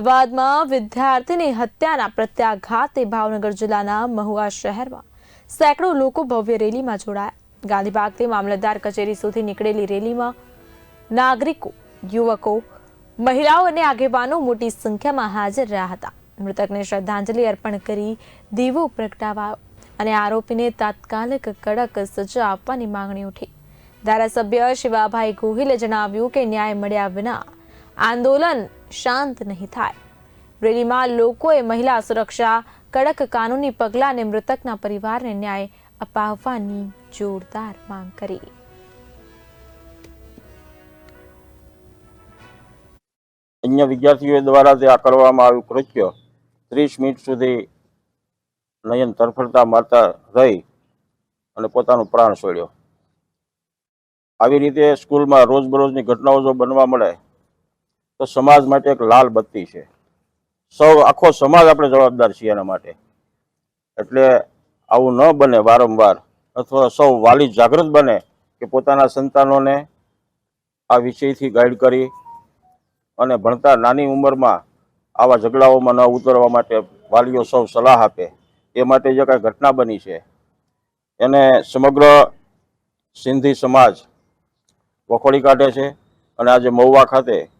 વિવાદમાં વિદ્યાર્થીની હત્યાના પ્રત્યાઘાતે ભાવનગર જિલ્લાના મહુવા શહેરમાં સેંકડો લોકો ભવ્ય રેલીમાં જોડાયા. ગાંધીબાગથી મામલતદાર કચેરી સુધી નીકળેલી રેલીમાં નાગરિકો, યુવકો, મહિલાઓ અને આગેવાનો મોટી સંખ્યામાં હાજર રહ્યા હતા. મૃતકને શ્રદ્ધાંજલિ અર્પણ કરી દીવો પ્રગટાવાયો અને આરોપીને તાત્કાલિક કડક સજા આપવાની માંગણી ઉઠી. ધારાસભ્ય શિવાભાઈ ગોહિલે જણાવ્યું કે ન્યાય મળ્યા વિના આંદોલન શાંત નહીં થાય. રેલીમાં લોકોએ મહિલા સુરક્ષા, કડક કાનૂની પગલાં અને મૃતકના પરિવારને ન્યાય અપાવવાની જોરદાર માંગ કરી. અન્ય વિદ્યાર્થીઓ દ્વારા જે આ કરવામાં આવ્યું કૃત્ય, ત્રીસ મિનિટ સુધી નયન તરફડતા મારતા રહી અને પોતાનું પ્રાણ છોડ્યો. આવી રીતે સ્કૂલમાં રોજબરોજની ઘટનાઓ જો બનવા મળે તો સમાજ માટે એક લાલ બત્તી છે. સૌ, આખો સમાજ આપણે જવાબદાર છીએ એના માટે. એટલે આવું ન બને વારંવાર અથવા સૌ વાલી જાગૃત બને કે પોતાના સંતાનોને આ વિષયથી ગાઈડ કરી અને ભણતા નાની ઉંમરમાં આવા ઝઘડાઓમાં ન ઉતરવા માટે વાલીઓ સૌ સલાહ આપે. એ માટે જે કાંઈ ઘટના બની છે. એને સમગ્ર સિંધી સમાજ વખોડી કાઢે છે અને આજે મહુવા ખાતે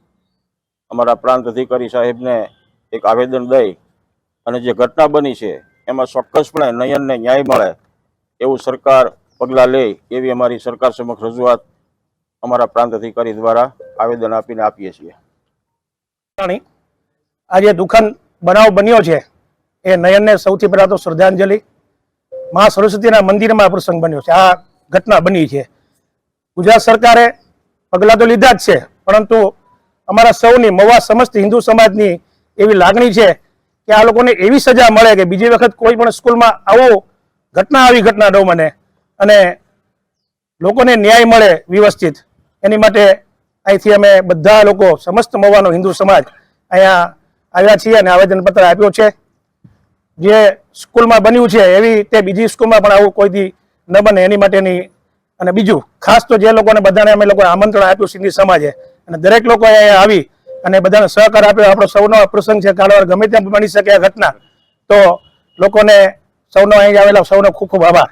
અમારા પ્રાંત અધિકારી સાહેબને એક આવેદન દઈ અને જે ઘટના બની છે, એમાં ચોક્કસપણે નયનને ન્યાય મળે એવું સરકાર પગલાં લે એવી અમારી સરકાર સમક્ષ રજૂઆત અમારા પ્રાંત અધિકારી દ્વારા આવેદન આપીને આપીએ છીએ. આ જે દુઃખદ બનાવ બન્યો છે. એ નયનને સૌથી પહેલા તો શ્રદ્ધાંજલિ. મા સરસ્વતીના મંદિરમાં પ્રસંગ બન્યો છે. આ ઘટના બની છે. ગુજરાત સરકારે પગલાં તો લીધા જ છે, પરંતુ અમારા સૌની મવા સમસ્ત હિન્દુ સમાજની એવી લાગણી છે કે આ લોકોને એવી સજા મળે કે બીજી વખત કોઈ પણ સ્કૂલમાં આવો, ઘટના આવી ઘટના ન બને અને લોકોને ન્યાય મળે વ્યવસ્થિત. એની માટે અહીંથી અમે બધા લોકો, સમસ્ત મવાનો હિન્દુ સમાજ અહીંયા આવ્યા છીએ અને આવેદનપત્ર આપ્યો છે. જે સ્કૂલમાં બન્યું છે, એવી તે બીજી સ્કૂલમાં પણ આવું કોઈથી ન બને એની માટેની. અને બીજું, ખાસ તો જે લોકોને બધાને અમે લોકોએ આમંત્રણ આપ્યું સિંધી સમાજે અને દરેક લોકો અહીંયા આવી અને બધાને સહકાર આપ્યો. આપણો સૌનો પ્રસંગ છે કાળવાર ગમે ત્યાં બની શકે આ ઘટના. તો લોકોને સૌનો અહીં આવેલા સૌનો ખૂબ ખૂબ આભાર.